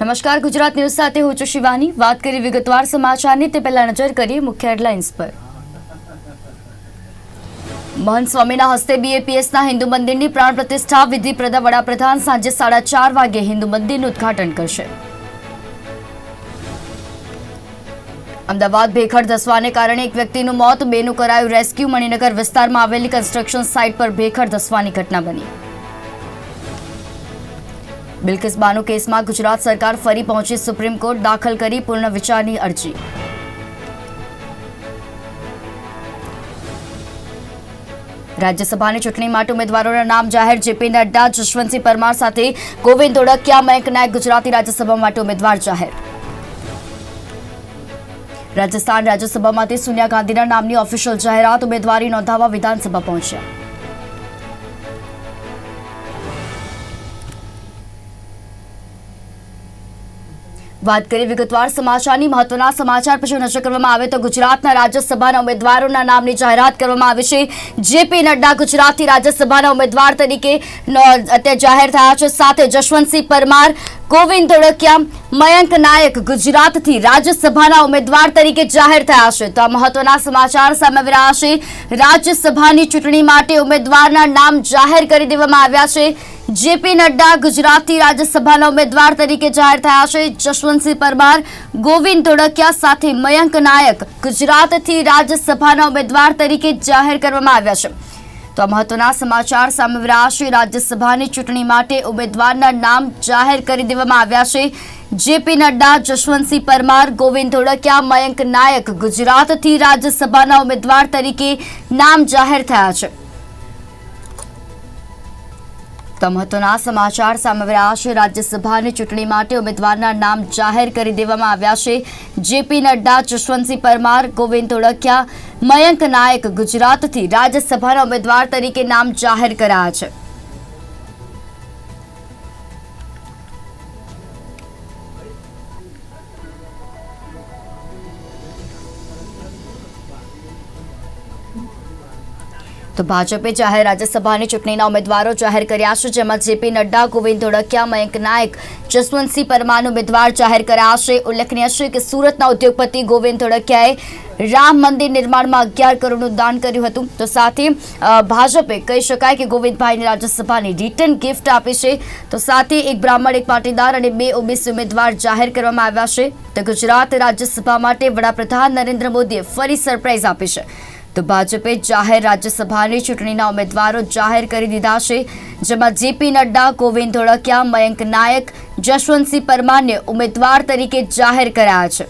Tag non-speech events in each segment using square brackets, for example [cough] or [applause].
નમસ્કાર, ગુજરાત ન્યૂઝ સાથે હું છું શિવાની. વાત કરી વિગતવાર સમાચારની, તે પહેલા નજર કરીએ મુખ્ય હેડલાઇન્સ પર. મહંત સ્વામીના હસ્તે બીએપીએસના હિન્દુ મંદિરની પ્રાણ પ્રતિષ્ઠા વિધિ પ્રદા વડાપ્રધાન સાંજે સાડા ચાર વાગે હિન્દુ મંદિરનું ઉદ્ઘાટન કરશે. અમદાવાદ ભેખડ ધસવાને કારણે એક વ્યક્તિનું મોત, બેનું કરાયું રેસ્ક્યુ, મણિનગર વિસ્તારમાં આવેલી કન્સ્ટ્રક્શન સાઇટ પર ભેખડ ધસવાની ઘટના બની. બિલ્કિસ બાનુ કેસમાં ગુજરાત સરકાર ફરી પહોંચી સુપ્રીમ કોર્ટ દાખલ કરી પૂર્ણ વિચારની અરજી. રાજ્યસભાની ચૂંટણી માટે ઉમેદવારોના નામ જાહેર જેપી નડ્ડા, જશવંતસિંહ પરમાર સાથે ગોવિંદ ધોળકિયા મયંક નાયક ગુજરાતી રાજ્યસભા માટે ઉમેદવાર જાહેર. રાજસ્થાન રાજ્યસભામાંથી સોનિયા ગાંધીના નામની ઓફિશિયલ જાહેરાત ઉમેદવારી નોંધાવવા વિધાનસભા પહોંચ્યા. વાત કરીએ, વિગતવાર સમાચારની મહત્વના સમાચાર પછી નજર કરવામાં આવે તો ગુજરાતના રાજ્યસભાના ઉમેદવારોના નામની જાહેરાત કરવામાં આવી છે. જેપી નડ્ડા ગુજરાતથી રાજ્યસભાના ઉમેદવાર તરીકે અત્યારે જાહેર થયા છે. સાથે જશવંતસિંહ પરમાર, ગોવિંદ ધોળકિયા, મયંક નાયક ગુજરાતથી રાજ્યસભાના ઉમેદવાર તરીકે જાહેર થયા છે. તો આ મહત્વના સમાચાર સામે આવી રહ્યા છે. રાજ્યસભાની ચૂંટણી માટે ઉમેદવારના નામ જાહેર કરી દેવામાં આવ્યા છે. જેપી નડ્ડા ગુજરાતથી રાજ્યસભાના ઉમેદવાર તરીકે જાહેર થયા છે. જશવંતસિંહ પરમાર, ગોવિંદ ધોળકિયા સાથે મયંક નાયક ગુજરાતથી રાજ્યસભાના ઉમેદવાર તરીકે જાહેર કરવામાં આવ્યા છે. તો મહત્વના સમાચાર સામે છે. રાજ્યસભાની ચૂંટણી માટે ઉમેદવારના નામ જાહેર કરી દેવામાં આવ્યા છે. જેપી નડ્ડા, જશવંતસિંહ પરમાર, ગોવિંદ ધોળકિયા, મયંક નાયક ગુજરાતથી રાજ્યસભાના ઉમેદવાર તરીકે નામ જાહેર થયા છે. તો મહત્વના સમાચાર સામે આવી રહ્યા છે. રાજ્યસભાની ચૂંટણી માટે ઉમેદવારના નામ જાહેર કરી દેવામાં આવ્યા છે. જેપી નડ્ડા જશવંતસિંહ પરમાર, ગોવિંદ ધોળકિયા, મયંક નાયક ગુજરાતથી રાજ્યસભાના ઉમેદવાર તરીકે નામ જાહેર કરાયા છે. તો ભાજપે જાહેર રાજ્યસભાની ચૂંટણીના ઉમેદવારો જાહેર કર્યા છે, જેમાં જેપી નડ્ડા, ગોવિંદ ધોળકિયા, મયંક નાયક, જસવંતસિંહ પરમાર ઉમેદવાર જાહેર કર્યા છે. ઉલ્લેખનીય છે કે સુરતના ઉદ્યોગપતિ ગોવિંદ ધોળકિયાએ રામ મંદિર નિર્માણમાં અગિયાર કરોડનું દાન કર્યું હતું. તો સાથે ભાજપે કહી શકાય કે ગોવિંદભાઈને રાજ્યસભાની રિટર્ન ગિફ્ટ આપી છે. તો સાથે એક બ્રાહ્મણ, એક પાટીદાર અને બે ઓબીસી ઉમેદવાર જાહેર કરવામાં આવ્યા છે. તો ગુજરાત રાજ્યસભા માટે વડાપ્રધાન નરેન્દ્ર મોદીએ ફરી સરપ્રાઇઝ આપી છે. તો ભાજપે જાહેર રાજ્યસભાની ચૂંટણીના ઉમેદવારો જાહેર કરી દીધા છે, જેમાં જેપી નડ્ડા, ગોવિંદ ધોળકિયા, મયંક નાયક જશવંતસિંહ પરમારને ઉમેદવાર તરીકે જાહેર કર્યા છે.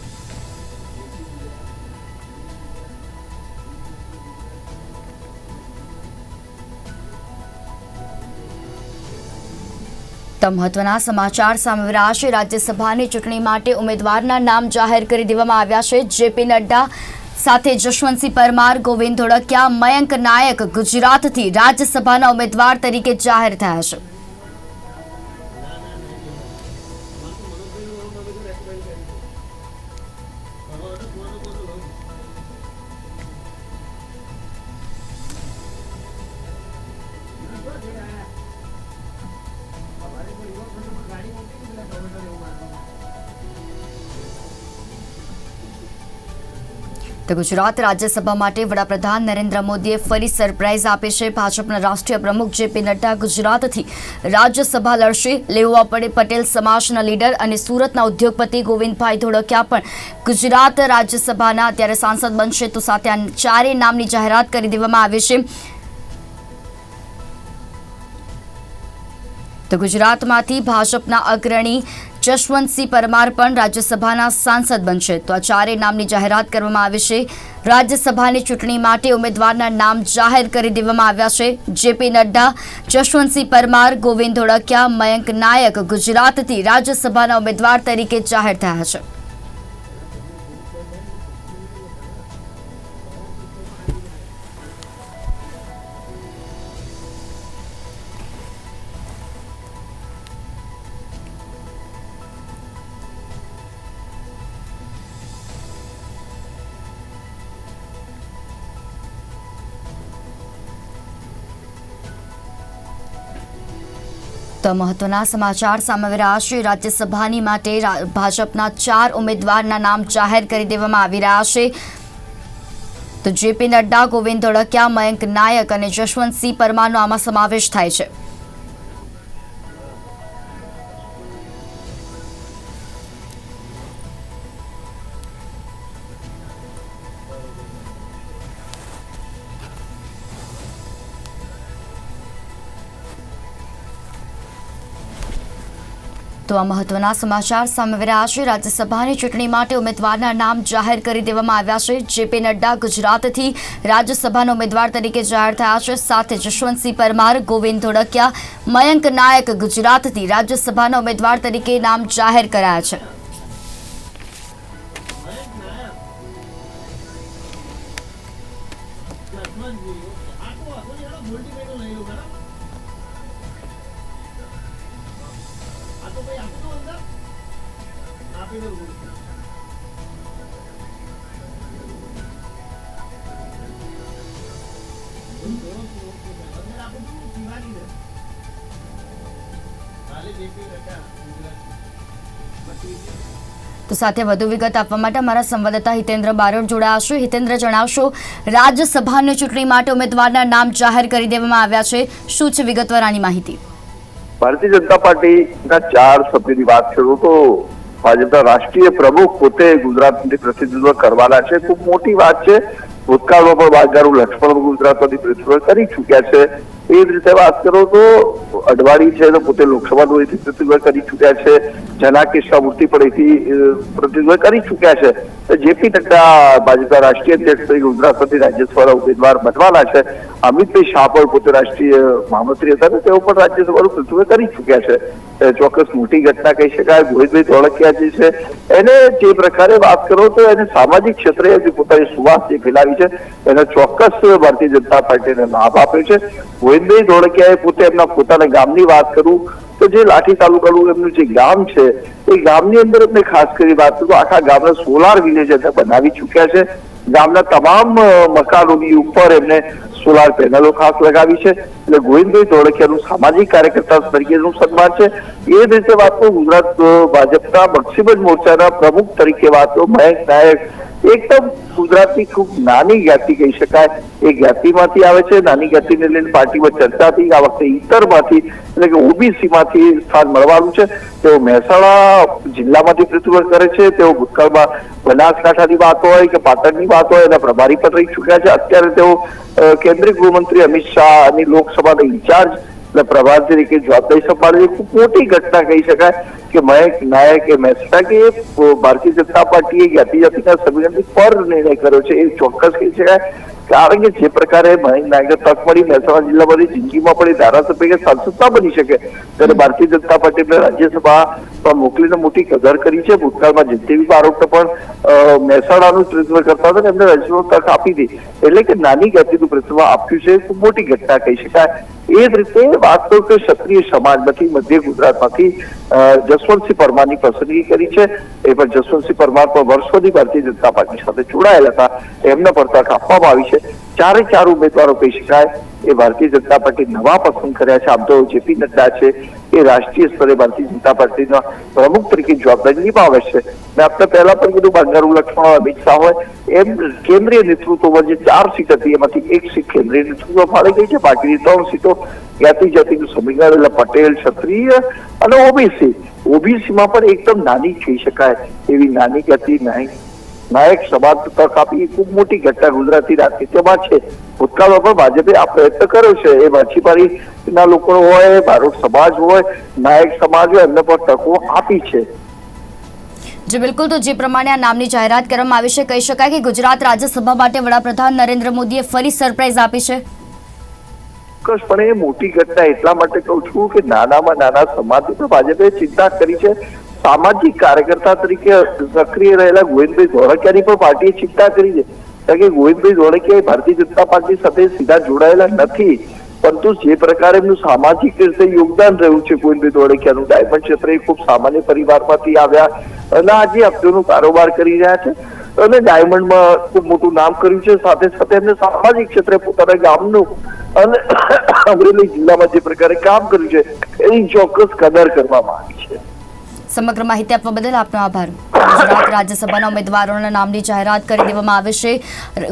તો મહત્વના સમાચાર સામે રાજ્યસભાની ચૂંટણી માટે ઉમેદવારના નામ જાહેર કરી દેવામાં આવ્યા છે. જેપી નડ્ડા સાથે જશવંતસિંહ પરમાર ગોવિંદ ધોળકિયા મયંક નાયક ગુજરાતથી રાજ્યસભાના ઉમેદવાર તરીકે જાહેર થયા છે. તો ગુજરાત રાજ્યસભા માટે વડાપ્રધાન નરેન્દ્ર મોદીએ ફરી સરપ્રાઇઝ આપી છે. ભાજપના રાષ્ટ્રીય પ્રમુખ જેપી નડ્ડા ગુજરાતથી રાજ્યસભા લડશે. લેવા પટેલ સમાજના લીડર અને સુરતના ઉદ્યોગપતિ ગોવિંદભાઈ ધોળકિયા પણ ગુજરાત રાજ્યસભાના અત્યારે સાંસદ બનશે તો સાથે આ ચારેય નામની જાહેરાત કરી દેવામાં આવી છે. તો ગુજરાતમાંથી ભાજપના અગ્રણી જશવંતસિંહ પરમાર પણ રાજ્યસભાના સાંસદ બનશે. તો આ ચારેય નામની જાહેરાત કરવામાં આવી છે. રાજ્યસભાની ચૂંટણી માટે ઉમેદવારના નામ જાહેર કરી દેવામાં આવ્યા છે. જેપી નડ્ડા, જશવંતસિંહ પરમાર, ગોવિંદ ધોળકિયા, મયંક નાયક ગુજરાતથી રાજ્યસભાના ઉમેદવાર તરીકે જાહેર થયા છે. મહત્વના સમાચાર સામે છે. રાજ્યસભાની માટે ભાજપના ચાર ઉમેદવારના નામ જાહેર કરી દેવામાં આવી રહ્યા છે. તો જેપી નડ્ડા, ગોવિંદ ધોળકિયા, મયંક નાયક અને જશવંતસિંહ પરમારનો આમાં સમાવેશ થાય છે. તો આ મહત્વના સમાચાર. સામે રહ્યા છે. રાજ્યસભાની ચૂંટણી માટે ઉમેદવારના નામ જાહેર કરી દેવામાં આવ્યા છે. જેપી નડ્ડા ગુજરાતથી રાજ્યસભાના ઉમેદવાર તરીકે જાહેર થયા છે. સાથે જશવંતસિંહ પરમાર, ગોવિંદ ધોળકિયા, મયંક નાયક ગુજરાતથી રાજ્યસભાના ઉમેદવાર તરીકે નામ જાહેર કરાયા છે. સાથે વધુ વિગત આપવા માટે અમારા સંવાદદાતા હિતેન્દ્ર બારોટ જોડાયા હિતેન્દ્ર, જણાવશો, રાજ્યસભાની ચૂંટણી માટે ઉમેદવારના નામ જાહેર કરી દેવામાં આવ્યા છે. શું છે વિગતવાર આની માહિતી? ભારતીય જનતા પાર્ટીના ચાર સભ્યોની વાત કરું તો ભાજપના રાષ્ટ્રીય પ્રમુખ પોતે ગુજરાતની પ્રતિનિધિત્વ કરવાના છે. ખૂબ મોટી વાત છે. ભૂતકાળમાં પણ વાઘારું લક્ષ્મણ ગુજરાતમાંથી પ્રતિનિધિત્વ કરી ચૂક્યા છે. એ જ રીતે વાત કરો તો અડવાણી છે તો પોતે લોકસભાનું પ્રતિનિધિત્વ કરી ચૂક્યા છે. જનાકેશ મૂર્તિ પણ અહીંથી પ્રતિનિધિત્વ કરી ચૂક્યા છે. જેપી નડ્ડા ભાજપના રાષ્ટ્રીય અધ્યક્ષ તરીકે ગુજરાતમાંથી રાજ્યસભાના ઉમેદવાર બનવાના છે. અમિતભાઈ શાહ પણ પોતે રાષ્ટ્રીય મહામંત્રી હતા ને, તેઓ પણ રાજ્યસભાનું પ્રતિનિધિત્વ કરી ચૂક્યા છે. ચોક્કસ મોટી ઘટના કહી શકાય. ગોવિંદભાઈ ધોળકિયા જે છે, એને જે પ્રકારે વાત કરો તો એને સામાજિક ક્ષેત્રે જે પોતાની સુવાસ જે ફેલાવી છે, એને ચોક્કસ ભારતીય જનતા પાર્ટીને લાભ આપ્યો છે. ગોવિંદભાઈ ધોળકિયાએ પોતે એમના પોતાના ગામની વાત કરું, તો જે લાઠી તાલુકાનું એમનું જે ગામ છે, એ ગામની અંદર એમને ખાસ કરી વાત કરું, આખા ગામના સોલાર વિલેજ એમને બનાવી ચૂક્યા છે. ગામના તમામ મકાનોની ઉપર એમને સોલાર પેનલો ખાસ લગાવી છે. એટલે ગોવિંદભાઈ ધોળકિયાનું સામાજિક કાર્યકર્તા તરીકેનું સન્માન છે. એ જ રીતે વાત કરું ગુજરાત ભાજપના બક્ષીબંધ મોરચાના પ્રમુખ તરીકે વાત કરું મહેશ નાયક એકદમ ગુજરાતની ખૂબ નાની જ્ઞાતિ કહી શકાય. એ જ્ઞાતિમાંથી આવે છે, નાની જ્ઞાતિને લઈને પાર્ટીમાં ચર્ચા થઈ, આ વખતે ઇતરમાંથી એટલે કે ઓબીસીમાંથી સ્થાન મળવાનું છે. તેઓ મહેસાણા જિલ્લામાંથી પ્રતિબંધ કરે છે, તેઓ ભૂતકાળમાં બનાસકાંઠાની વાત હોય કે પાટણની વાત હોય, એના પ્રભારી પણ રહી ચૂક્યા છે. અત્યારે તેઓ કેન્દ્રીય ગૃહમંત્રી અમિત શાહની લોકસભાના ઇન્ચાર્જ એટલે પ્રભાર તરીકે જવાબદારી સંભાળવી. ખૂબ મોટી ઘટના કહી શકાય કે મયંક નાયક એ મહેતા કે ભારતીય જનતા પાર્ટીએ જ્ઞાતિ જાતિના સંવિધાનથી પર નિર્ણય કર્યો છે એ ચોક્કસ કહી શકાય કારણ કે જે પ્રકારે નાયકને તક મળી મહેસાણા જિલ્લામાંથી જિંદગીમાં પણ એ ધારાસભ્ય કે સાંસદ બની શકે. ત્યારે ભારતીય જનતા પાર્ટી એમને રાજ્યસભામાં મોકલીને મોટી કદર કરી છે. ભૂતકાળમાં જયદેવી આરોપ પણ મહેસાણાનું પ્રતિનિધિત્વ કરતા હતા એમને રાજ્યસભા તક આપી હતી. એટલે કે નાની ગતિનું પ્રતિભા આપ્યું છે, તો મોટી ઘટના કહી શકાય. એ જ રીતે વાત કરું કે ક્ષત્રિય સમાજમાંથી, મધ્ય ગુજરાતમાંથી જસવંતસિંહ પરમારની પસંદગી કરી છે. એ પણ જસવંતસિંહ પરમાર પણ વર્ષોથી ભારતીય જનતા પાર્ટી સાથે જોડાયેલા હતા. એમને પર તક આપવામાં આવી છે. ચારે ચાર ઉમેદવારો કહી શકાય એ ભારતીય જનતા પાર્ટી નવા પસંદ કર્યા છે. આમ જેપી નડ્ડા છે એ રાષ્ટ્રીય સ્તરે ભારતીય જનતા પાર્ટીના પ્રમુખ તરીકે જવાબદારી નિભાવે છે. મેં આપણે પહેલા પણ કીધું બંગાળુ લક્ષ્મણ, અમિત શાહ હોય, એમ કેન્દ્રીય નેતૃત્વમાં જે ચાર સીટ હતી, એમાંથી એક સીટ કેન્દ્રીય નેતૃત્વ ફાળે ગઈ છે. બાકીની ત્રણ સીટો જ્ઞાતિ જાતિનું સમીકરણ એટલે પટેલ, ક્ષત્રિય અને ઓબીસી. ઓબીસીમાં પણ એકદમ નાની કહી શકાય. એવી નાની જ્ઞાતિ નાયક નાયક સમાજ તક આપી ખૂબ મોટી ઘટના ગુજરાતી રાજનીતિમાં છે ભૂતકાળમાં પણ ભાજપે આ પ્રયત્ન કર્યો છે. એ માછીમારીના લોકો હોય બારોટ સમાજ હોય નાયક સમાજ હોય એમને પણ તકો આપી છે. જે બિલકુલ. તો જે પ્રમાણે આ નામની જાહેરાત કરવામાં આવી છે કહી શકાય કે ગુજરાત રાજ્યસભા માટે વડાપ્રધાન નરેન્દ્ર મોદીએ ફરી સરપ્રાઈઝ આપી છે. ચોક્કસપણે એ મોટી ઘટના એટલા માટે કહું છું કે નાનામાં નાના સમાજની પણ ભાજપે ચિંતા કરી છે. સામાજિક કાર્યકર્તા તરીકે સક્રિય રહેલા ગોવિંદભાઈ ધોળકિયાની પણ પાર્ટીએ ચિંતા કરી છે. કારણ કે ગોવિંદભાઈ ધોળકિયા ભારતીય જનતા પાર્ટી સાથે સીધા જોડાયેલા નથી. પરંતુ જે પ્રકારે એમનું સામાજિક રીતે યોગદાન રહ્યું છે ગોવિંદભાઈ ધોળકિયાનું, ડાયમંડ ક્ષેત્રે ખૂબ સામાન્ય પરિવારમાંથી આવ્યા અને આજે અબ્દોનો કારોબાર કરી રહ્યા છે. અને ડાયમંડમાં ખૂબ મોટું નામ કર્યું છે. સાથે સાથે એમને સામાજિક ક્ષેત્રે પોતાના ગામનું અને અમરેલી જિલ્લામાં જે પ્રકારે કામ કર્યું છે, એની ચોક્કસ કદર કરવામાં આવી છે. સમગ્ર માહિતી આપવા બદલ આપનો આભાર. ગુજરાત રાજ્યસભાના ઉમેદવારોના નામની જાહેરાત કરી દેવામાં આવે છે.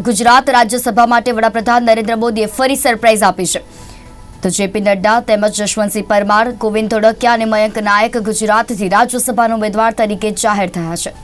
ગુજરાત રાજ્યસભા માટે વડાપ્રધાન નરેન્દ્ર મોદીએ ફરી સરપ્રાઇઝ આપી છે. તો જેપી નડ્ડા તેમજ જશવંતસિંહ પરમાર, ગોવિંદ ધોળકિયા અને મયંક નાયક ગુજરાતથી રાજ્યસભાના ઉમેદવાર તરીકે જાહેર થયા છે.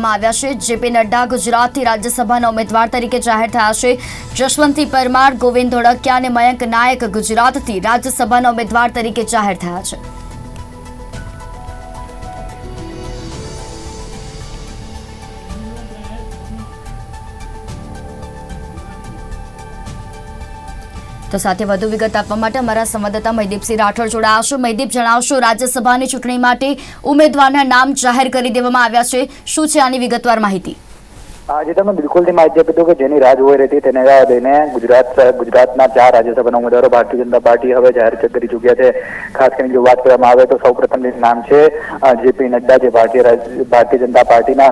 કરવામાં આવ્યા છે. જેપી નડ્ડા ગુજરાતથી રાજ્યસભાના ઉમેદવાર તરીકે જાહેર થયા છે. જશવંતસિંહ પરમાર, ગોવિંદ ધોળકિયા અને મયંક નાયક ગુજરાતથી રાજ્યસભાના ઉમેદવાર તરીકે જાહેર થયા છે. તો સાથે વધુ વિગત આપવા માટે અમારા સંવાદદાતા મહીદીપસિંહ રાઠોડ જોડાશો મહીદીપ જણાવશો, રાજ્યસભાની ચૂંટણી માટે ઉમેદવારના નામ જાહેર કરી દેવામાં આવ્યા છે. શું છે આની વિગતવાર માહિતી? આજે તમે બિલકુલથી માહિતી આપી દો કે જેની રાહ જોઈ રહી તેને લઈને ગુજરાત ગુજરાતના ચાર રાજ્યસભાના ઉમેદવારો ભારતીય જનતા પાર્ટી હવે જાહેર કરી ચૂક્યા છે. ખાસ કરીને જો વાત કરવામાં આવે તો સૌ પ્રથમ નામ છે જેપી નડ્ડા, જે ભારતીય ભારતીય જનતા પાર્ટીના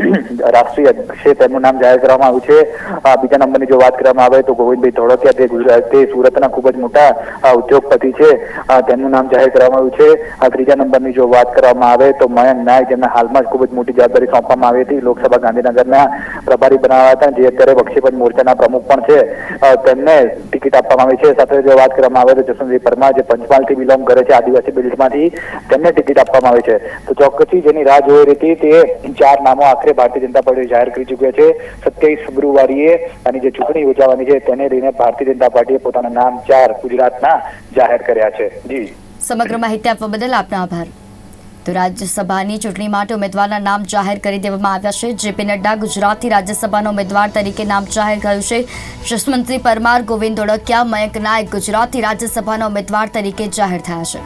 [clears throat] રાષ્ટ્રીય અધ્યક્ષ છે તેમનું નામ જાહેર કરવામાં આવ્યું છે. બીજા નંબરની જો વાત કરવામાં આવે તો ગોવિંદભાઈ ધોળકિયા તે ગુજરાત, તે સુરતના ખૂબ જ મોટા ઉદ્યોગપતિ છે તેમનું નામ જાહેર કરવામાં આવ્યું છે. ત્રીજા નંબરની જો વાત કરવામાં આવે તો મયંક નાયક, જેમને હાલમાં જ ખૂબ જ મોટી જવાબદારી સોંપવામાં આવી હતી, લોકસભા ગાંધીનગરના પ્રભારી બનાવ્યા હતા, જે અત્યારે બક્ષીપંચ મોરચાના પ્રમુખ પણ છે. તેમને ટિકિટ આપવામાં આવી છે. સાથે જો વાત કરવામાં આવે તો જસવંતસિંહ પરમાર જે પંચમહાલથી બિલોંગ કરે છે આદિવાસી બેલ્ટમાંથી તેમને ટિકિટ આપવામાં આવી છે. તો ચોક્કસથી જેની રાહ જોઈ રહી તે ચાર નામો આખરે ભારતીય જનતા પાર્ટી જાહેર કરી ચૂક્યા છે. સત્યાવીસ ફેબ્રુઆરીએ આની જે ચૂંટણી યોજાવાની છે, તેને લઈને ભારતીય જનતા પાર્ટીએ પોતાના નામ ચાર ગુજરાતના જાહેર કર્યા છે. જી. સમગ્ર માહિતી આપવા બદલ આપનો આભાર. તો રાજ્યસભાની ચૂંટણી માટે ઉમેદવારના નામ જાહેર કરી દેવામાં આવ્યા છે. જેપી નડ્ડા ગુજરાતથી રાજ્યસભાના ઉમેદવાર તરીકે નામ જાહેર કર્યું છે. જસવંતસિંહ પરમાર ગોવિંદ ધોળકિયા મયંક નાયક ગુજરાતથી રાજ્યસભાના ઉમેદવાર તરીકે જાહેર થયા છે.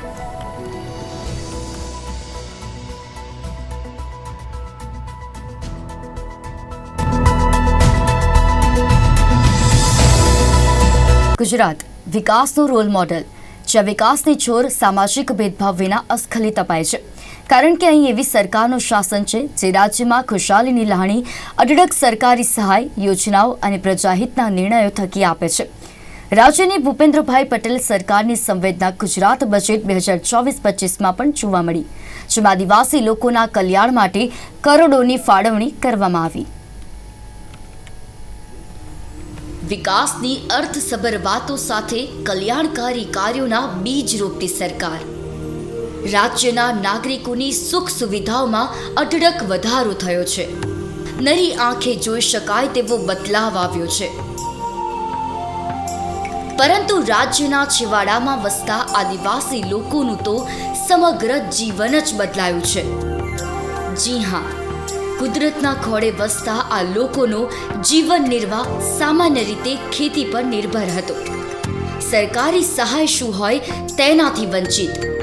ગુજરાત, વિકાસનું રોલ મોડલ. જ્યાં વિકાસની છોર સામાજિક ભેદભાવ વિના અસ્ખલિત અપાય છે. કારણ કે અહીં એવી સરકારનું શાસન છે જે રાજ્યમાં ખુશાલીની લાહણી, અઢળક સરકારી સહાય, યોજનાઓ અને પ્રજાહિતના નિર્ણયો થકી આપે છે. રાજ્યની ભૂપેન્દ્રભાઈ પટેલ સરકારની સંવેદના ગુજરાત બજેટ બે હજાર ચોવીસ પચીસમાં પણ જોવા મળી, જેમાં આદિવાસી લોકોના કલ્યાણ માટે કરોડોની ફાળવણી કરવામાં આવી. વિકાસની અર્થસભર વાતો સાથે કલ્યાણકારી કાર્યોના બીજ રોપતી સરકાર. રાજ્યના નાગરિકોની સુખ સુવિધાઓમાં અઢળક વધારો થયો છે. નરી આંખે જોઈ શકાય તેવો બદલાવ આવ્યો છે. પરંતુ રાજ્યના છેવાડામાં વસતા આદિવાસી લોકોનું તો સમગ્ર જીવન જ બદલાયું છે. જી હા, કુદરતના ખોળે વસતા આ લોકોનો જીવન નિર્વાહ સામાન્ય રીતે ખેતી પર નિર્ભર હતો. સરકારી સહાય શું હોય તેનાથી વંચિત.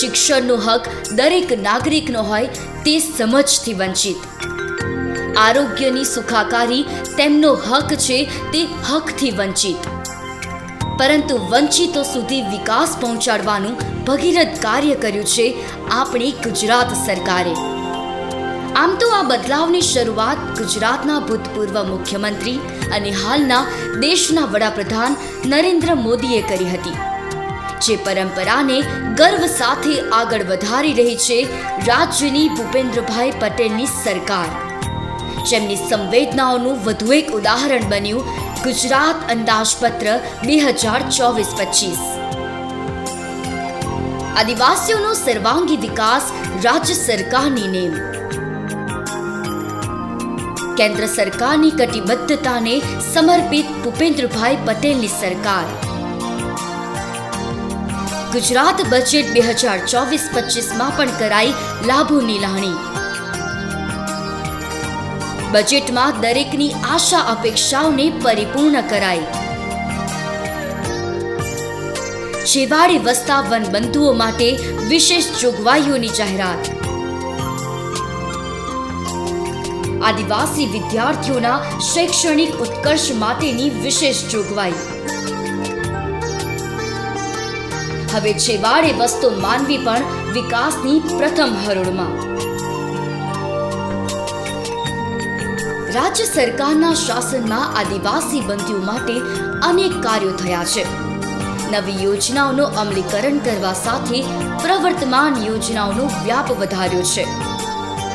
શિક્ષણનો હક દરેક નાગરિકનો હોય તે સમજથી વંચિત. આરોગ્યની સુખાકારી તેમનો હક છે તે હકથી વંચિત. પરંતુ વંચિતો સુધી વિકાસ પહોંચાડવાનું ભગીરથ કાર્ય કર્યું છે આપણી ગુજરાત સરકારે. આમ તો આ બદલાવની શરૂઆત ગુજરાતના ભૂતપૂર્વ મુખ્યમંત્રી અને હાલના દેશના વડાપ્રધાન નરેન્દ્ર મોદીએ કરી હતી. જે પરંપરાને ગર્વ સાથે આગળ વધારી રહી છે રાજ્યની ભૂપેન્દ્રભાઈ પટેલની સરકાર. જેમની સંવેદનાઓનું વધુ એક ઉદાહરણ બન્યું ગુજરાત અંદાજપત્ર બે હજાર ચોવીસ પચીસ. આદિવાસીઓનો સર્વાંગી વિકાસ રાજ્ય સરકારની નેમ. કેન્દ્ર સરકારની કટિબદ્ધતાને સમર્પિત ભૂપેન્દ્રભાઈ પટેલની સરકાર. ગુજરાત બજેટ બે હજાર ચોવીસ પચીસમાં પણ કરાઈ લાભોની લાણી બજેટમાં દરેકની આશા અપેક્ષાઓને પરિપૂર્ણ કરાઈ. છેવાડે વસતા વનબંધુઓ માટે વિશેષ જોગવાઈઓની જાહેરાત. આદિવાસી વિદ્યાર્થીઓના શૈક્ષણિક ઉત્કર્ષ માટેની વિશેષ જોગવાઈ. હવે છેવાડે વસ્તુ માનવી પણ વિકાસની પ્રથમ હરોળમાં. રાજ્ય સરકારના શાસનમાં આદિવાસી બંધીઓ માટે અનેક કાર્યો થયા છે. નવી યોજનાઓનું અમલીકરણ કરવા સાથે પ્રવર્તમાન યોજનાઓનો વ્યાપ વધાર્યો છે.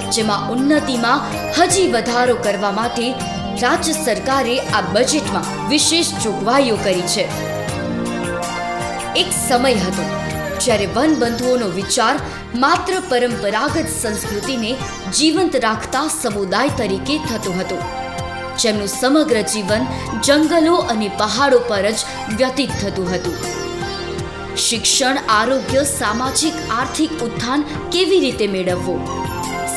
જેમાં ઉન્નતિમાં હજી વધારો કરવા માટે રાજ્ય સરકારે આ બજેટમાં વિશેષ જોગવાઈઓ કરી છે. એક સમય હતો જ્યારે વનબંધુઓનો વિચાર માત્ર પરંપરાગત સંસ્કૃતિને જીવંત રાખતા સમુદાય તરીકે થતો હતો. જેમનું સમગ્ર જીવન જંગલો અને પહાડો પર જ વ્યતીત થતું હતું. શિક્ષણ, આરોગ્ય, સામાજિક, આર્થિક ઉત્થાન કેવી રીતે મેળવવું?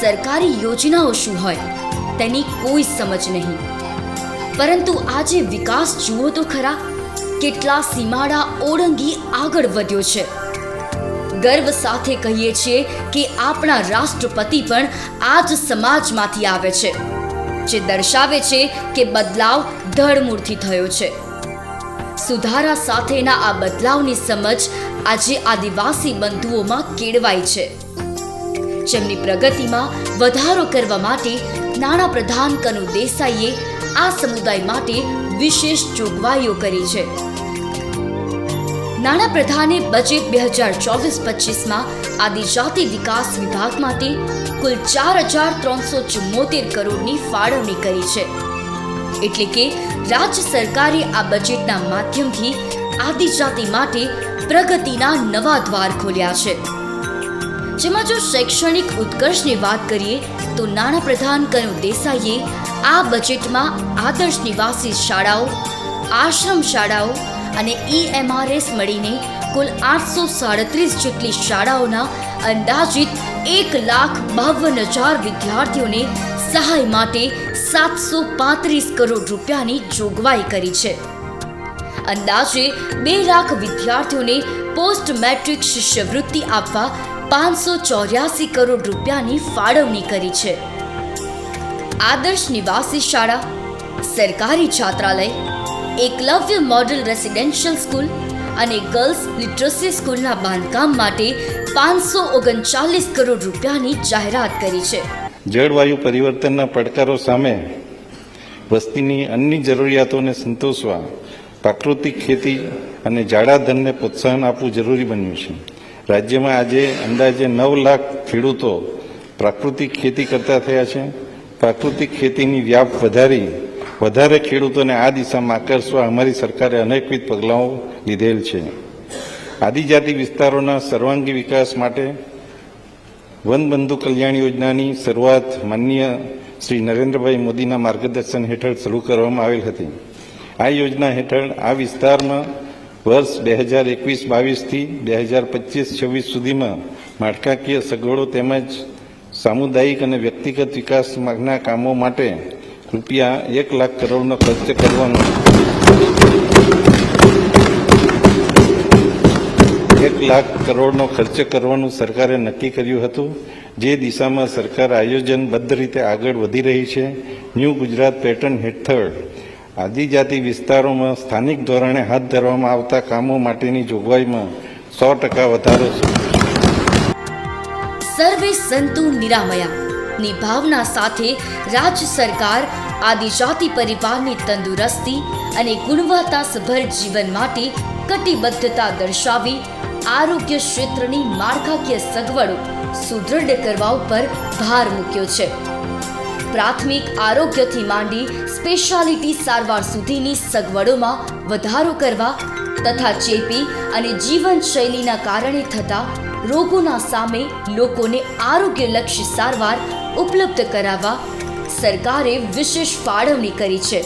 સરકારી યોજનાઓ શું હોય? તેની કોઈ સમજ નહીં. પરંતુ આજે વિકાસ જુઓ તો ખરા કેટલા સીમાડા ઓળંગી આગળ વધ્યો છે. ગર્વ સાથે કહીએ છીએ કે આપણા રાષ્ટ્રપતિ પણ આ જ સમાજમાંથી આવે છે, જે દર્શાવે છે કે બદલાવ ધડમૂળથી થયો છે. સુધારા સાથેના આ બદલાવની સમજ આજે આદિવાસી બંધુઓમાં કેળવાય છે. જેમની પ્રગતિમાં વધારો કરવા માટે નાણાં પ્રધાન કનુ દેસાઈએ આ સમુદાય માટે વિશેષ જોગવાઈઓ કરી છે. નાણાં પ્રધાને બજેટ બે હજાર ચોવીસ પચીસમાં આદિજાતિ વિકાસ વિભાગ માટે કુલ ચાર હજાર ત્રણસો ચુમ્મોતેર કરોડની ફાળવણી કરી છે. એટલે કે રાજ્ય સરકારે આ બજેટના માધ્યમથી આદિજાતિ માટે પ્રગતિના નવા દ્વાર ખોલ્યા છે. જેમાં જો શૈક્ષણિક ઉત્કર્ષની વાત કરીએ, તો નાણાં પ્રધાન કનુ દેસાઈએ આ બજેટમાં આદર્શ નિવાસી શાળાઓ, આશ્રમ શાળાઓ અને ઈએમઆરએસ મળીને કુલ આઠસો સાડત્રીસ જેટલી શાળાઓના અંદાજિત એક લાખ બાવન હજાર વિદ્યાર્થીઓને સહાય માટે સાતસો પાંત્રીસ કરોડ રૂપિયાની જોગવાઈ કરી છે. અંદાજે બે લાખ વિદ્યાર્થીઓને પોસ્ટ મેટ્રિક શિષ્યવૃત્તિ આપવા પાંચસો ચોર્યાસી કરોડ રૂપિયાની ફાળવણી કરી છે. આદર્શ નિવાસી શાળા, સરકારી છાત્રાલય એકલવ્ય મોડલ રેસિડેન્શિયલ સ્કૂલ અને ગર્લ્સ લિટરસી સ્કૂલના બાંધકામ માટે પાંચસો ઓગણચાલીસ કરોડ રૂપિયાની જાહેરાત કરી છે. જળવાયુ પરિવર્તનના પડકારો સામે વસ્તીની અન્ય જરૂરિયાતોને સંતોષવા, પ્રાકૃતિક ખેતી અને જાડા ધનને પ્રોત્સાહન આપવું જરૂરી બન્યું છે. રાજ્યમાં આજે અંદાજે નવ લાખ ખેડૂતો પ્રાકૃતિક ખેતી કરતા થયા છે. પ્રાકૃતિક ખેતીની વ્યાપ વધારી વધારે ખેડૂતોને આ દિશામાં આકર્ષવા અમારી સરકારે અનેકવિધ પગલાઓ લીધેલ છે. આદિજાતિ વિસ્તારોના સર્વાંગી વિકાસ માટે વનબંધુ કલ્યાણ યોજનાની શરૂઆત માનનીય શ્રી નરેન્દ્રભાઈ મોદીના માર્ગદર્શન હેઠળ શરૂ કરવામાં આવેલ હતી. આ યોજના હેઠળ આ વિસ્તારમાં વર્ષ બે હજાર એકવીસ બાવીસથી બે હજાર પચીસ છવ્વીસ સુધીમાં માળખાકીય સગવડો તેમજ સામુદાયિક અને વ્યક્તિગત વિકાસના કામો માટે રૂપિયા એક લાખ કરોડનો ખર્ચ કરવાનો. એક લાખ કરોડનો ખર્ચ કરવાનું સરકારે નક્કી કર્યું હતું. જે દિશામાં સરકાર આયોજનબદ્ધ રીતે આગળ વધી રહી છે. ન્યૂ ગુજરાત પેટર્ન હેઠળ આદિજાતિ વિસ્તારોમાં સ્થાનિક ધોરણે હાથ ધરવામાં આવતા કામો માટેની જોગવાઈમાં સો ટકા વધારો સર્વે સંતુ નિરામયા. ની ભાવના સાથે રાજ્ય સરકાર, આદિજાતિ પરિવારની તંદુરસ્તી અને ગુણવત્તાસભર જીવન માટે કટિબદ્ધતા દર્શાવી આરોગ્ય ક્ષેત્રની માળખાકીય સગવડો સુદૃઢ કરવા ઉપર ભાર મૂક્યો છે. પ્રાથમિક આરોગ્યથી માંડી સ્પેશિયાલિટી સારવાર સુધીની સગવડોમાં વધારો કરવા તથા ચેપી અને જીવનશૈલીના કારણે થતા રોગોના સામે લોકોને આરોગ્યલક્ષી સારવાર ઉપલબ્ધ કરાવવા સરકારે વિશેષ ફાળવણી કરી છે.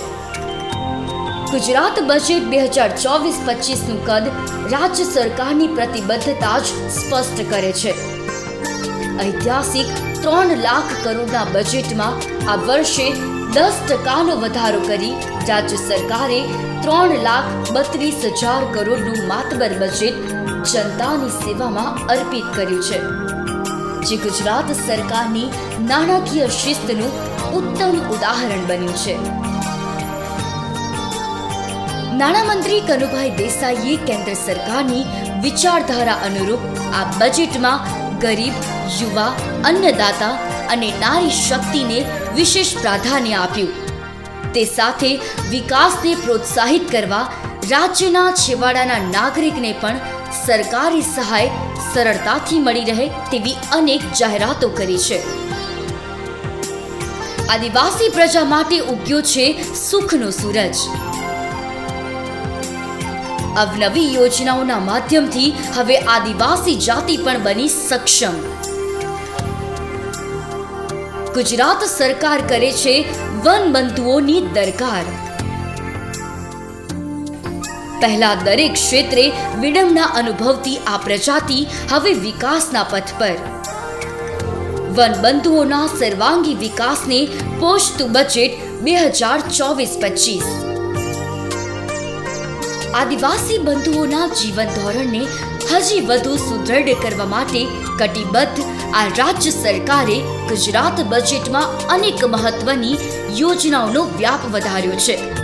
ગુજરાત બજેટ બે હજાર ચોવીસ પચીસનું કદ રાજ્ય સરકારની પ્રતિબદ્ધતા જ સ્પષ્ટ કરે છે. ઐતિહાસિક ત્રણ લાખ કરોડના બજેટમાં આ વર્ષે દસ ટકાનો વધારો કરી રાજ્ય સરકારે ત્રણ લાખ બત્રીસ હજાર કરોડનું માતબર બજેટ જનતાની સેવામાં અર્પિત કર્યું છે. જે ગુજરાત સરકારની નાણાકીય શિસ્તનું ઉત્તમ ઉદાહરણ બન્યું છે. નાણામંત્રી કનુભાઈ દેસાઈએ કેન્દ્ર સરકારની વિચારધારા અનુરૂપ આ બજેટમાં ગરીબ, યુવા, અન્નદાતા અને નારી શક્તિને વિશેષ પ્રાધાન્ય આપ્યું. તે સાથે વિકાસને પ્રોત્સાહિત કરવા રાજ્યના છેવાડાના નાગરિકને પણ સરકારી સહાય સરળતાથી મળી રહે તેવી અનેક જાહેરાતો કરી છે. આદિવાસી પ્રજા માટે ઉગ્યો છે સુખનો સૂરજ. અવનવી યોજનાઓના માધ્યમથી હવે આદિવાસી જાતિ પણ બની સક્ષમ. ગુજરાત સરકાર કરે છે વન બંધુઓની દરકાર. પહેલા દરેક ક્ષેત્રે વિડંબના અનુભવતી આ પ્રજાતિ હવે વિકાસના પથ પર. વનબંધુઓના સર્વાંગી વિકાસને પોષતું બજેટ બે હજાર ચોવીસ પચીસ. આદિવાસી બંધુઓના જીવન ધોરણને હજી વધુ સુદૃઢ કરવા માટે કટિબદ્ધ આ રાજ્ય સરકારે ગુજરાત બજેટમાં અનેક મહત્વની યોજનાઓનો વ્યાપ વધાર્યો છે.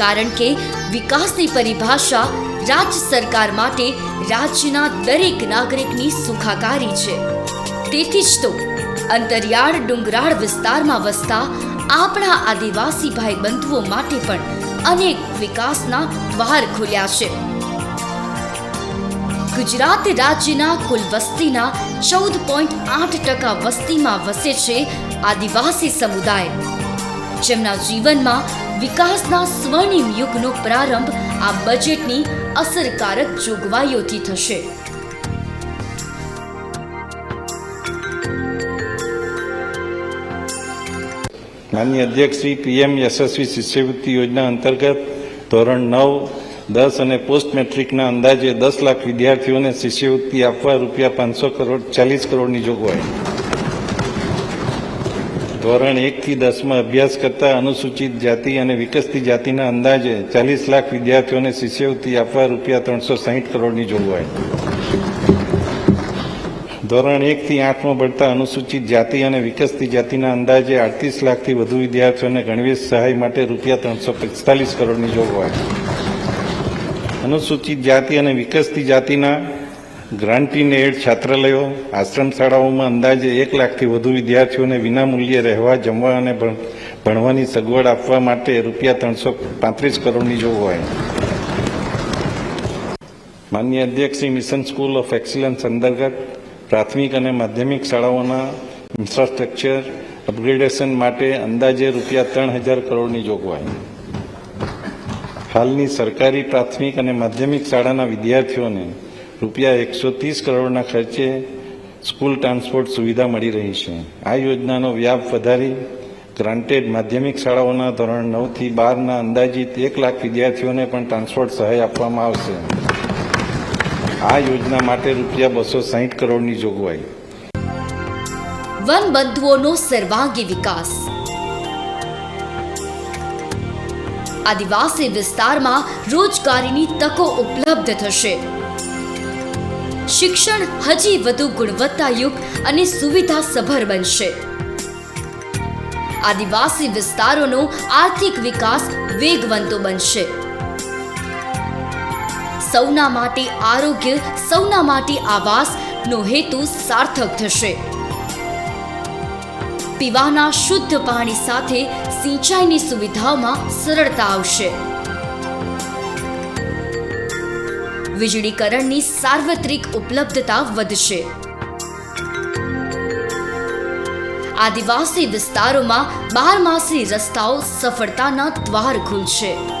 કારણ કે વિકાસની પરિભાષા રાજ્ય સરકાર માટે રાજ્યના દરેક નાગરિકની સુખાકારી છે. તેથી જ તો અંતરિયાળ ડુંગરાળ વિસ્તારમાં વસતા આપણા આદિવાસી ભાઈ બંધુઓ માટે પણ અનેક વિકાસના બહાર ખુલ્યા છે. ગુજરાત રાજ્યના કુલ વસ્તીના ચૌદ પોઈન્ટ આઠ ટકા વસ્તીમાં વસે છે આદિવાસી સમુદાય. જેમના જીવનમાં વિકાસના સ્વર્ણિમ યુગનો પ્રારંભ આ બજેટની અસરકારક જોગવાઈઓથી થશે. માનની અધ્યક્ષ શ્રી પીએમ યશસ્વી શિષ્યવૃત્તિ યોજના અંતર્ગત ધોરણ નવ, દસ અને પોસ્ટ મેટ્રિકના અંદાજે દસ લાખ વિદ્યાર્થીઓને શિષ્યવૃત્તિ આપવા રૂપિયા પાંચસો કરોડ, ચાલીસ કરોડની જોગવાઈ. ધોરણ એકથી દસમાં અભ્યાસ કરતા અનુસૂચિત જાતિ અને વિકસતી જાતિના અંદાજે ચાલીસ લાખ વિદ્યાર્થીઓને શિષ્યવૃત્તિ આપવા રૂપિયા ત્રણસો સાહીઠ કરોડની જોગવાઈ. ધોરણ એકથી આઠમાં ભણતા અનુસૂચિત જાતિ અને વિકસતી જાતિના અંદાજે આડત્રીસ લાખથી વધુ વિદ્યાર્થીઓને ગણવેશ સહાય માટે રૂપિયા ત્રણસો પિસ્તાલીસ કરોડની જોગવાઈ. અનુસૂચિત જાતિ અને વિકસતી જાતિના ગ્રાન્ટીન એડ છાત્રાલયો આશ્રમ શાળાઓમાં અંદાજે એક લાખથી વધુ વિદ્યાર્થીઓને વિનામૂલ્યે રહેવા, જમવા અને ભણ- ભણવાની સગવડ આપવા માટે રૂપિયા ત્રણસો પાંત્રીસ કરોડની જોગવાઈ. માન્ય અધ્યક્ષ મિશન સ્કૂલ ઓફ એક્સિલન્સ અંતર્ગત પ્રાથમિક અને માધ્યમિક શાળાઓના ઇન્ફ્રાસ્ટ્રક્ચર અપગ્રેડેશન માટે અંદાજે રૂપિયા ત્રણ હજાર કરોડની જોગવાઈ. હાલની સરકારી પ્રાથમિક અને માધ્યમિક શાળાના વિદ્યાર્થીઓને રૂપિયા એકસો ત્રીસ કરોડના ખર્ચે સ્કૂલ ટ્રાન્સપોર્ટ સુવિધા મળી રહી છે. આ યોજનાનો વ્યાપ વધારી ગ્રાન્ટેડ માધ્યમિક શાળાઓના ધોરણ નવથી બારના અંદાજિત એક લાખ વિદ્યાર્થીઓને પણ ટ્રાન્સપોર્ટ સહાય આપવામાં આવશે. આ યોજના માટે રૂપિયા બસો સાહીઠ કરોડની જોગવાઈ. વન બંધુઓનો સર્વાંગી વિકાસ. આદિવાસી વિસ્તારમાં રોજગારીની તકો ઉપલબ્ધ થશે. શિક્ષણ હજી વધુ ગુણવત્તાયુક્ત અને સુવિધા સભર બનશે. આદિવાસી વિસ્તારોનો આર્થિક વિકાસ વેગવંતો બનશે. સૌના માટે આરોગ્ય, સૌના માટે આવાસ નો હેતુ સાર્થક થશે. પીવાના શુદ્ધ પાણી સાથે સિંચાઈની સુવિધાઓમાં સરળતા આવશે. વીજળીકરણની સાર્વત્રિક ઉપલબ્ધતા વધશે. આદિવાસી વિસ્તારોમાં બારમાસી રસ્તાઓ સફળતાના દ્વાર ખુલશે.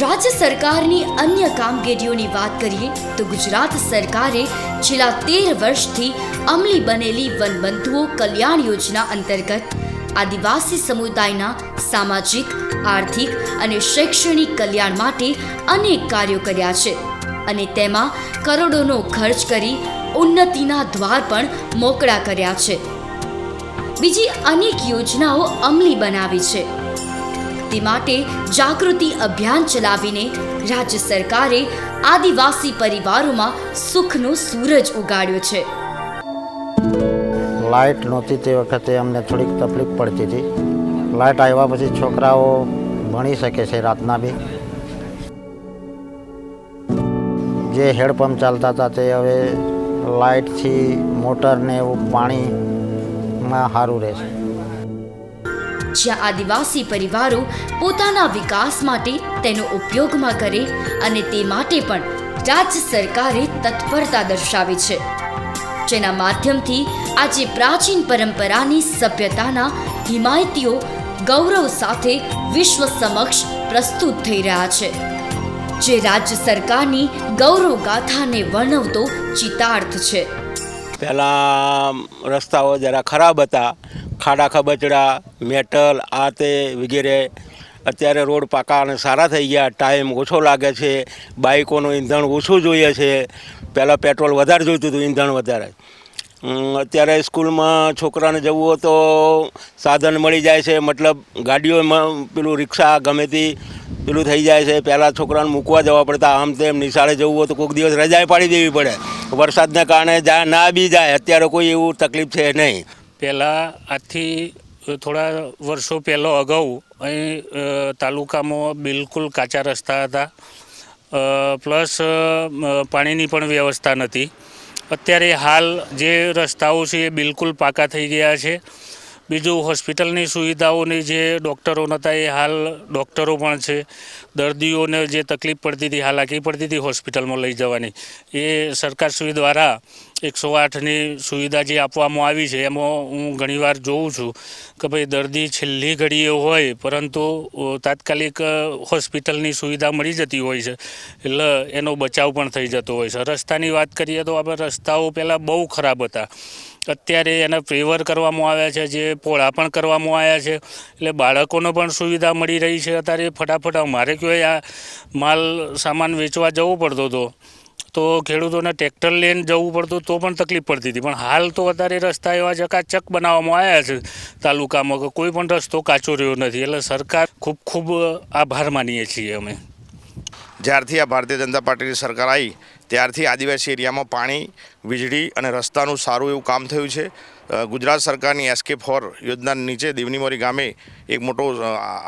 રાજ્ય સરકારની અન્ય કામગીરીઓની વાત કરીએ તો ગુજરાત સરકારે છેલ્લા તેર વર્ષથી અમલી બનેલી વનબંધુઓ કલ્યાણ યોજના અંતર્ગત આદિવાસી સમુદાયના સામાજિક, આર્થિક અને શૈક્ષણિક કલ્યાણ માટે અનેક કાર્યો કર્યા છે અને તેમાં કરોડોનો ખર્ચ કરી ઉન્નતિના દ્વાર પણ મોકળા કર્યા છે. બીજી અનેક યોજનાઓ અમલી બનાવી છે. તે માટે જાગૃતિ અભિયાન ચલાવીને રાજ્ય સરકારે આદિવાસી પરિવારોમાં સુખનો સૂરજ ઉગાડ્યો છે. લાઇટ નહોતી તે વખતે અમને થોડીક તકલીફ પડતી હતી. લાઇટ આવ્યા પછી છોકરાઓ ભણી શકે છે રાતના બી. જે હેડપંપ ચાલતા હતા તે હવે લાઇટથી મોટરને એવું પાણીમાં સારું રહે છે જ્યાં આદિવાસી પરિવારો પોતાના વિકાસ માટે તેનો ઉપયોગમાં કરે અને તે માટે પણ રાજ્ય સરકારે તત્પરતા દર્શાવી છે. જેના માધ્યમથી આજે પ્રાચીન પરંપરાની સભ્યતાના હિમાયતીઓ ગૌરવ સાથે વિશ્વ સમક્ષ પ્રસ્તુત થઈ રહ્યા છે. જે રાજ્ય સરકારની ગૌરવ ગાથાને વર્ણવતો ચિતાર્થ છે. પહેલાં રસ્તાઓ જરા ખરાબ હતા. ખાડા ખબચડા, મેટલ આ તે વગેરે. અત્યારે રોડ પાકા અને સારા થઈ ગયા. ટાઈમ ઓછો લાગે છે. બાઇકોનું ઈંધણ ઓછું જોઈએ છે. પહેલાં પેટ્રોલ વધારે જોઈતું હતું, ઈંધણ વધારે. અત્યારે સ્કૂલમાં છોકરાને જવું હોય તો સાધન મળી જાય છે. મતલબ ગાડીઓમાં પેલું રિક્ષા ગમે તે પેલું થઈ જાય છે. પહેલાં છોકરાને મૂકવા જવા પડતા. આમ તેમ નિશાળે જવું હોય તો કોઈક દિવસ રજાએ પાડી દેવી પડે. વરસાદને કારણે જા ના બી જાય. અત્યારે કોઈ એવું તકલીફ છે નહીં. પહેલાં આજથી થોડા વર્ષો પહેલો અગાઉ અહીં તાલુકામાં બિલકુલ કાચા રસ્તા હતા. પ્લસ પાણીની પણ વ્યવસ્થા નથી અત્યારે હાલ જે રસ્તાઓ છે એ બિલકુલ પાકા થઈ ગયા છે. બીજું હોસ્પિટલની સુવિધાઓની જે ડૉક્ટરો નહોતા, એ હાલ ડૉક્ટરો પણ છે. દર્દીઓને જે તકલીફ પડતી હતી, હાલાકી પડતી હતી હોસ્પિટલમાં લઈ જવાની. એ સરકારશ્રી દ્વારા એકસો આઠની સુવિધા જે આપવામાં આવી છે, એમાં હું ઘણીવાર જોઉં છું કે ભાઈ દર્દી છેલ્લી ઘડીએ હોય, પરંતુ તાત્કાલિક હોસ્પિટલની સુવિધા મળી જતી હોય છે, એટલે એનો બચાવ પણ થઈ જતો હોય છે. રસ્તાની વાત કરીએ તો આપણે રસ્તાઓ પહેલાં બહુ ખરાબ હતા. અત્યારે એને ફેવર કરવામાં આવ્યા છે, જે પોળા પણ કરવામાં આવ્યા છે, એટલે બાળકોને પણ સુવિધા મળી રહી છે. અત્યારે ફટાફટ અમારે કહેવાય આ માલ સામાન વેચવા જવું પડતો હતો. તો ખેડૂતોને ટ્રેક્ટર લઈને જવું પડતું તો પણ તકલીફ પડતી હતી. પણ હાલ તો અત્યારે રસ્તા એવા ચકાચક બનાવવામાં આવ્યા છે તાલુકામાં કે કોઈ પણ રસ્તો કાચો રહ્યો નથી. એટલે સરકાર ખૂબ ખૂબ આભાર માનીએ છીએ અમે. જ્યારથી આ ભારતીય જનતા પાર્ટીની સરકાર આવી ત્યારથી આદિવાસી એરિયામાં પાણી, વીજળી અને રસ્તાનું સારું એવું કામ થયું છે. ગુજરાત સરકારની એસકે ફોર યોજના નીચે દેવનીમોરી ગામે એક મોટો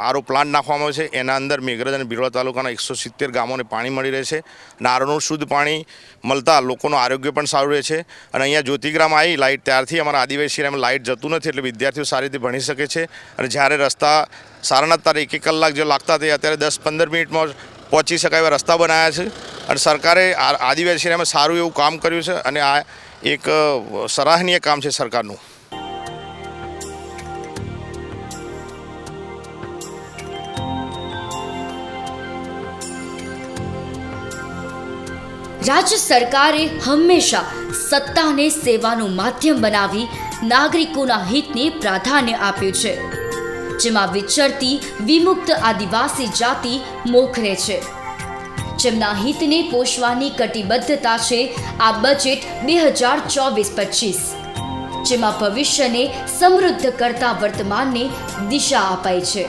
આરો પ્લાન્ટ નાખવામાં છે. એના અંદર મેઘરજ અને બિરોડા તાલુકાના એકસો સિત્તેર ગામોને પાણી મળી રહે છે. અને શુદ્ધ પાણી મળતા લોકોનું આરોગ્ય પણ સારું રહે છે. અને અહીંયા જ્યોતિગ્રામ આવી લાઇટ ત્યારથી અમારા આદિવાસી એરિયામાં લાઇટ જતું નથી એટલે વિદ્યાર્થીઓ સારી રીતે ભણી શકે છે. અને જ્યારે રસ્તા સારાના તારે એક એક કલાક જે લાગતા તે અત્યારે દસ પંદર મિનિટમાં પહોંચી શકાય એવા રસ્તા બનાવ્યા છે. અને સરકારે આ આદિવાસી એરિયામાં સારું એવું કામ કર્યું છે અને આ એક સરાહનીય કામ છે સરકારનું. રાજ્ય સરકારે હંમેશા સત્તાને સેવાનું માધ્યમ બનાવી નાગરિકોના હિતને પ્રાધાન્ય આપ્યું છે. જેમાં વિચરતી, વિમુક્ત આદિવાસી જાતિ મોખરે છે. જેમના હિતને પોષવાની કટિબદ્ધતા છે, આ બજેટ બે હજાર ચોવીસ પચીસ. જેમાં ભવિષ્યને સમૃદ્ધ કરતા વર્તમાનને દિશા અપાઈ છે.